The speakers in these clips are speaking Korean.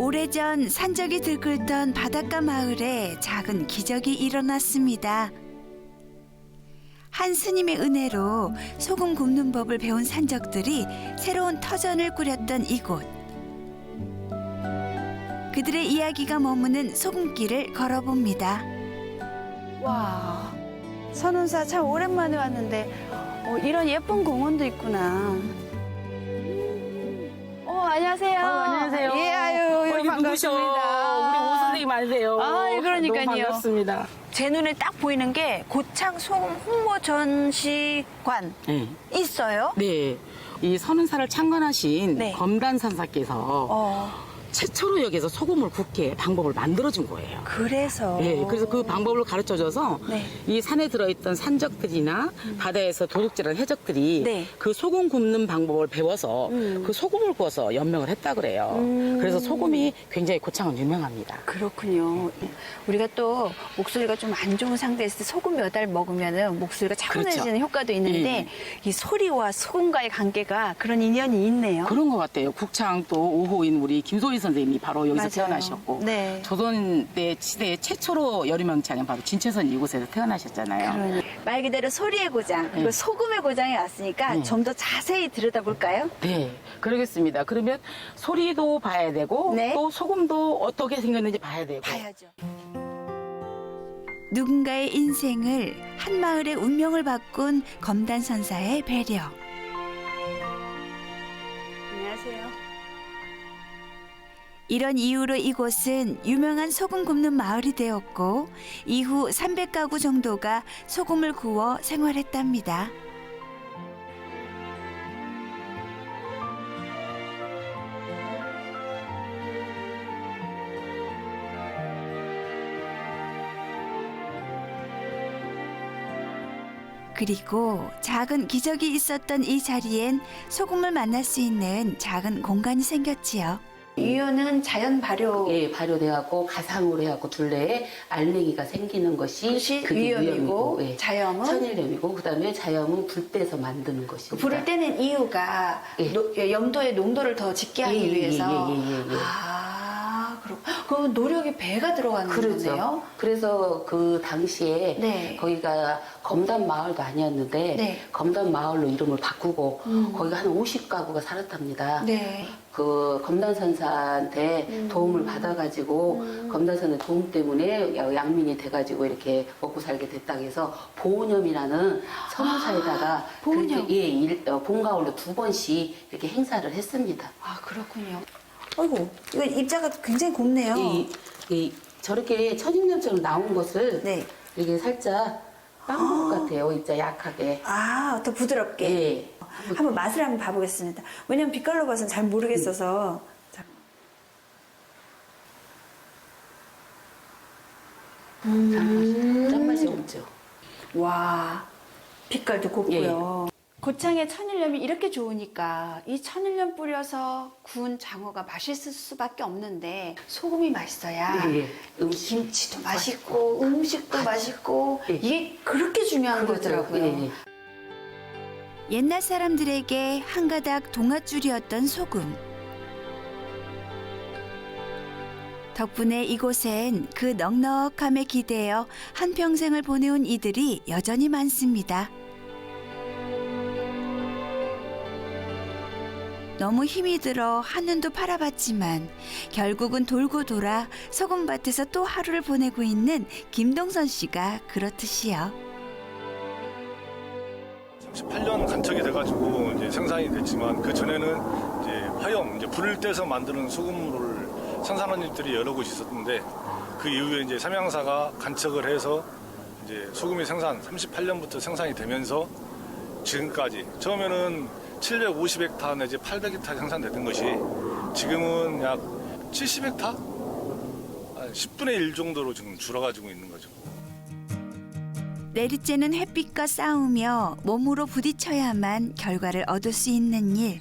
오래전 산적이 들끓던 바닷가 마을에 작은 기적이 일어났습니다. 한 스님의 은혜로 소금 굽는 법을 배운 산적들이 새로운 터전을 꾸렸던 이곳. 그들의 이야기가 머무는 소금길을 걸어봅니다. 와, 선운사 참 오랜만에 왔는데 어, 이런 예쁜 공원도 있구나. 어, 안녕하세요. 어, 안녕하세요. 예? 반갑습니다. 우리 오 선생님 아니세요? 아, 예, 그러니까요. 너무 반갑습니다. 제 눈에 딱 보이는 게 고창 소금 홍보 전시관 네. 있어요. 네. 이 선운사를 창건하신 네. 검단산사께서 어, 최초로 여기서 소금을 굽게 방법을 만들어준 거예요. 그래서. 네, 그래서 그 방법을 가르쳐줘서 네. 이 산에 들어있던 산적들이나 바다에서 도둑질한 해적들이 네. 그 소금 굽는 방법을 배워서 음. 그 소금을 구워서 연명을 했다 그래요. 음. 그래서 소금이 굉장히 고창은 유명합니다. 그렇군요. 우리가 또 목소리가 좀 안 좋은 때 소금 몇 알 먹으면 목소리가 차분해지는 그렇죠. 효과도 있는데 예. 이 소리와 소금과의 관계가 그런 인연이 있네요. 그런 것 같아요. 국창 또 5호인 우리 김소희 선생님이 바로 여기서 맞아요. 태어나셨고 네. 조선 때 시대에 최초로 여름명창은 바로 진채선 이곳에서 태어나셨잖아요. 그러니 말 그대로 소리의 고장 그리고 네. 소금의 고장에 왔으니까 네. 좀 더 자세히 들여다볼까요? 네, 그러겠습니다. 그러면 소리도 봐야 되고 네. 또 소금도 어떻게 생겼는지 봐야 되고. 봐야죠. 누군가의 인생을 한 마을의 운명을 바꾼 검단 선사의 배려. 안녕하세요. 이런 이유로 이곳은 유명한 소금 굽는 마을이 되었고 이후 300가구 정도가 소금을 구워 생활했답니다. 그리고 작은 기적이 있었던 이 자리엔 소금을 만날 수 있는 작은 공간이 생겼지요. 이유는 자연 발효 예, 발효돼갖고 가상으로 해갖고 둘레에 알맹이가 생기는 것이 그게 위험이고 위험이고, 예. 자염은 천일염이고 그다음에 자염은 불 떼서 만드는 것입니다. 불을 떼는 이유가 예. 노- 염도의 농도를 더 짙게 하기 예, 예, 위해서. 예, 예, 예, 예. 아, 그럼 그럼 노력이 배가 들어가는 그렇죠. 거네요. 그래서 그 당시에 네. 거기가 검단 마을도 아니었는데 네. 검단 마을로 이름을 바꾸고 음. 거기가 한 50가구가 살았답니다. 네. 그 검단선사한테 음. 도움을 받아가지고 검단선의 도움 때문에 양민이 돼가지고 이렇게 먹고 살게 됐다 해서 보온염이라는 선호사에다가 보온염. 그렇게 예, 일, 어, 봄 가을로 두 번씩 이렇게 행사를 했습니다. 아 그렇군요. 아이고 이거 입자가 굉장히 곱네요. 이, 이, 저렇게 천인염처럼 나온 것을 네. 이게 살짝 빵국 같아요. 진짜 약하게. 아, 더 부드럽게. 예. 한번 맛을 한번 봐보겠습니다. 왜냐면 빛깔로 봐서는 잘 모르겠어서. 자. 짠맛이 없죠. 와, 빛깔도 곱고요. 고창의 천일염이 이렇게 좋으니까 이 천일염 뿌려서 구운 장어가 맛있을 수밖에 없는데 소금이 맛있어야 예, 예. 김치도 맛있고 음식도 맛있고 예. 이게 그렇게 중요한 그렇죠. 거더라고요. 예, 예. 옛날 사람들에게 한 가닥 동아줄이었던 소금. 덕분에 이곳엔 그 넉넉함에 기대어 한 평생을 보내온 이들이 여전히 많습니다. 너무 힘이 들어 한눈도 팔아봤지만 결국은 돌고 돌아 소금밭에서 또 하루를 보내고 있는 김동선 씨가 그렇듯이요. 38년 간척이 돼가지고 이제 생산이 됐지만 그 전에는 이제 화염, 이제 불을 떼서 만드는 소금물을 생산하는 일들이 여러 곳이 있었는데 그 이후에 이제 삼양사가 간척을 해서 이제 소금이 생산 38년부터 생산이 되면서 지금까지 처음에는 750헥타 내지 800헥타 생산됐던 것이 지금은 약 70헥타? 한 10분의 1 정도로 지금 줄어가지고 있는 거죠. 내리쬐는 햇빛과 싸우며 몸으로 부딪혀야만 결과를 얻을 수 있는 일.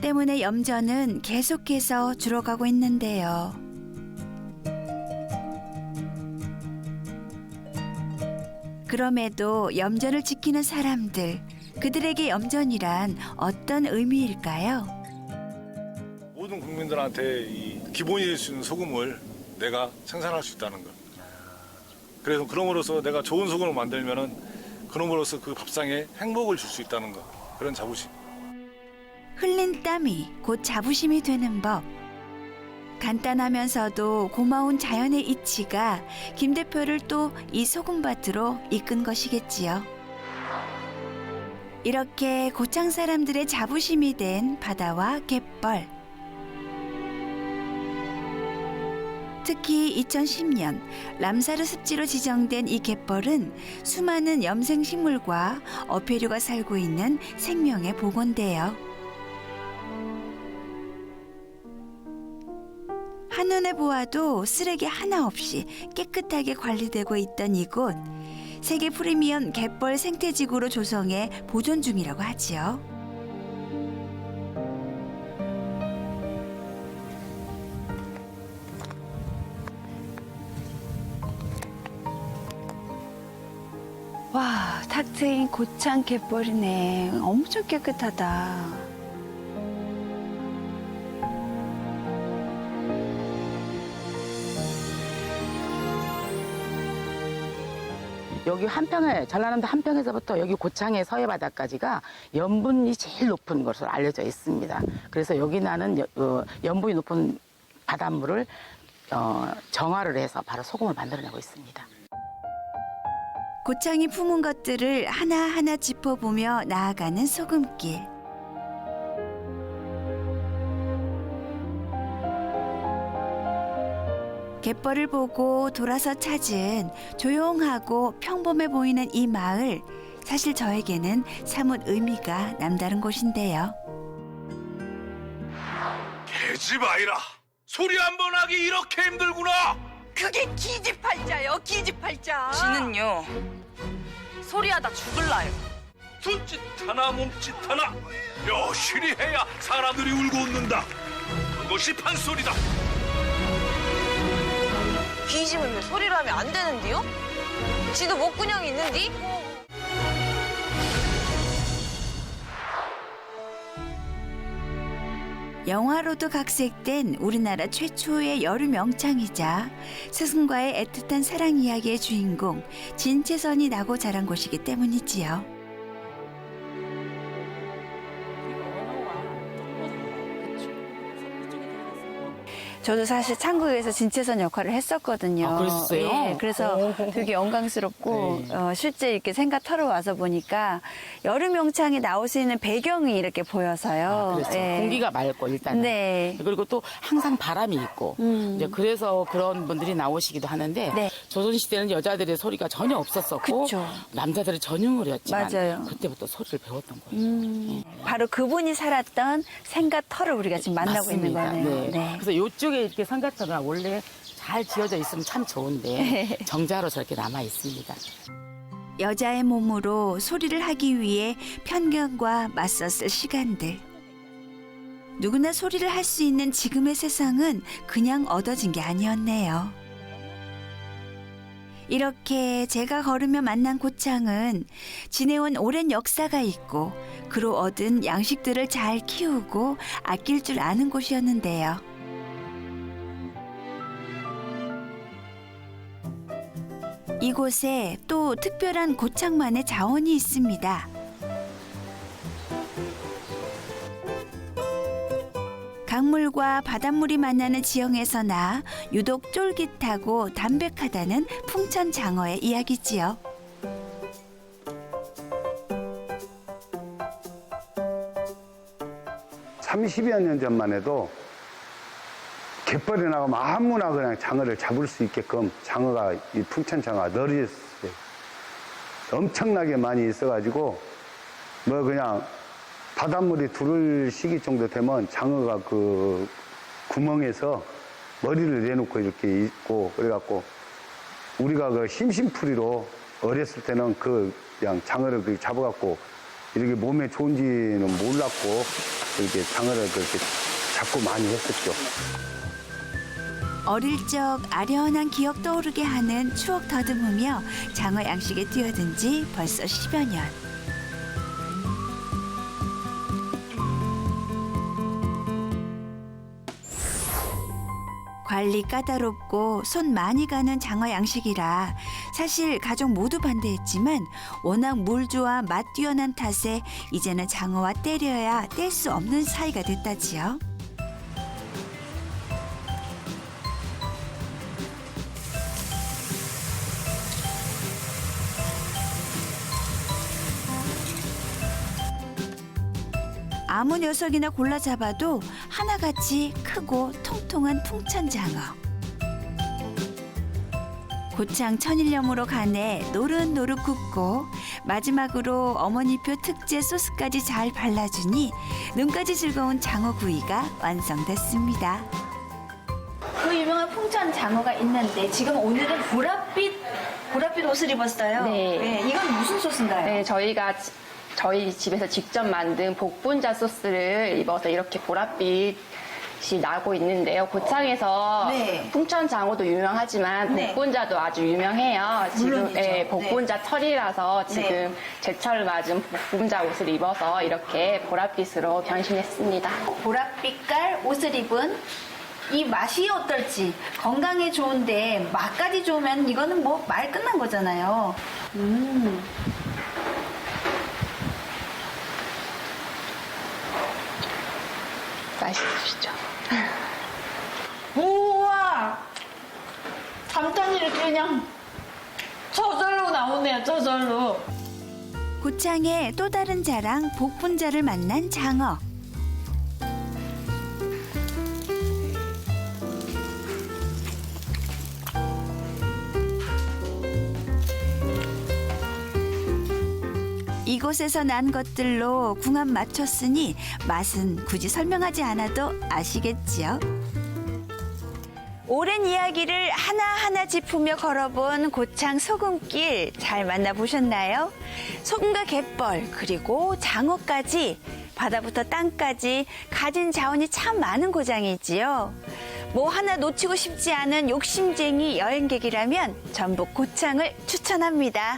때문에 염전은 계속해서 줄어가고 있는데요. 그럼에도 염전을 지키는 사람들, 그들에게 염전이란 어떤 의미일까요? 모든 국민들한테 이 기본이 될 수 있는 소금을 내가 생산할 수 있다는 것. 그래서 그럼으로써 내가 좋은 소금을 만들면은 그럼으로써 그 밥상에 행복을 줄 수 있다는 것. 그런 자부심. 흘린 땀이 곧 자부심이 되는 법. 간단하면서도 고마운 자연의 이치가 김 대표를 또 이 소금밭으로 이끈 것이겠지요. 이렇게 고창 사람들의 자부심이 된 바다와 갯벌. 특히 2010년 람사르 습지로 지정된 이 갯벌은 수많은 염생 식물과 어패류가 살고 있는 생명의 복원대요. 한눈에 보아도 쓰레기 하나 없이 깨끗하게 관리되고 있던 이곳. 세계 프리미엄 갯벌 생태지구로 조성해 보존 중이라고 하지요. 와, 탁 트인 고창 갯벌이네. 엄청 깨끗하다. 여기 한평에 전라남도 한평에서부터 여기 고창의 서해 바다까지가 염분이 제일 높은 것으로 알려져 있습니다. 그래서 여기 나는 여- 어, 염분이 높은 바닷물을 어, 정화를 해서 바로 소금을 만들어내고 있습니다. 고창이 품은 것들을 하나하나 짚어보며 나아가는 소금길. 갯벌을 보고 돌아서 찾은 조용하고 평범해 보이는 이 마을. 사실 저에게는 사뭇 의미가 남다른 곳인데요. 개집 아이라 소리 한 번 하기 이렇게 힘들구나 그게 기집팔자요, 기집팔자. 지는요 소리하다 죽을라요 손짓 하나 몸짓 하나 여실히 해야 사람들이 울고 웃는다 그것이 판소리다 왜 소리로 하면 안 되는데요? 지도 목구녕 있는디? 영화로도 각색된 우리나라 최초의 여름 명창이자 스승과의 애틋한 사랑 이야기의 주인공 진채선이 나고 자란 곳이기 때문이지요. 저도 사실 창국에서 진채선 역할을 했었거든요. 아, 그랬어요? 예, 그래서 되게 영광스럽고 네. 어, 실제 이렇게 털어 와서 보니까 여름 영창에 나올 수 있는 배경이 이렇게 보여서요. 아, 그렇죠. 예. 공기가 맑고 일단은. 네. 그리고 또 항상 바람이 있고 음. 이제 그래서 그런 분들이 나오시기도 하는데 네. 조선 시대는 여자들의 소리가 전혀 없었었고 그쵸. 남자들의 전유물이었지만 맞아요. 그때부터 소리를 배웠던 거예요. 음, 바로 그분이 살았던 생가 터를 우리가 지금 만나고 있는 맞습니다. 거네요. 네. 그래서 이쪽에 이렇게 삼각터가 원래 잘 지어져 있으면 참 좋은데 정자로 저렇게 남아 있습니다. 여자의 몸으로 소리를 하기 위해 편견과 맞섰을 시간들. 누구나 소리를 할 수 있는 지금의 세상은 그냥 얻어진 게 아니었네요. 이렇게 제가 걸으며 만난 고창은 지내온 오랜 역사가 있고 그로 얻은 양식들을 잘 키우고 아낄 줄 아는 곳이었는데요. 이곳에 또 특별한 고창만의 자원이 있습니다. 강물과 바닷물이 만나는 지형에서나 유독 쫄깃하고 담백하다는 풍천 장어의 이야기지요. 삼 30여 년 전만 해도 갯벌에 나가면 아무나 그냥 장어를 잡을 수 있게끔 장어가 이 풍천 장어가 널렸어요. 엄청나게 많이 있어가지고 뭐 그냥 바닷물이 두를 시기 정도 되면 장어가 그 구멍에서 머리를 내놓고 이렇게 있고 그래갖고 우리가 그 심심풀이로 어렸을 때는 그 그냥 장어를 그렇게 잡아갖고 이렇게 몸에 좋은지는 몰랐고 이렇게 장어를 그렇게 잡고 많이 했었죠. 어릴 적 아련한 기억 떠오르게 하는 추억 더듬으며 장어 양식에 뛰어든 지 벌써 10여 년. 관리 까다롭고 손 많이 가는 장어 양식이라 사실 가족 모두 반대했지만 워낙 물 좋아 맛 뛰어난 탓에 이제는 장어와 때려야 뗄 수 없는 사이가 됐다지요. 아무 녀석이나 골라 잡아도 하나같이 크고 통통한 풍천 장어. 고창 천일염으로 간에 노릇노릇 굽고 마지막으로 어머니표 특제 소스까지 잘 발라주니 눈까지 즐거운 장어구이가 완성됐습니다. 그 유명한 풍천 장어가 있는데 지금 오늘은 보랏빛 보랏빛 옷을 입었어요. 네. 이건 무슨 소스인가요? 네, 저희가 지- 저희 집에서 직접 만든 복분자 소스를 입어서 이렇게 보랏빛이 나고 있는데요. 고창에서 네. 풍천 장어도 유명하지만 네. 복분자도 아주 유명해요. 지금 물론이죠. 예, 복분자 철이라서 지금 제철 맞은 복분자 옷을 입어서 이렇게 보랏빛으로 변신했습니다. 보랏빛깔 옷을 입은 이 맛이 어떨지 건강에 좋은데 맛까지 좋으면 이거는 뭐 말 끝난 거잖아요. 음. 맛있으시죠? 우와! 담탄이 이렇게 그냥 저절로 나오네요, 저절로. 고창의 또 다른 자랑 복분자를 만난 장어. 이곳에서 난 것들로 궁합 맞췄으니 맛은 굳이 설명하지 않아도 아시겠지요? 오랜 이야기를 하나하나 짚으며 걸어본 고창 소금길 잘 만나보셨나요? 소금과 갯벌 그리고 장어까지 바다부터 땅까지 가진 자원이 참 많은 고장이지요. 뭐 하나 놓치고 싶지 않은 욕심쟁이 여행객이라면 전북 고창을 추천합니다.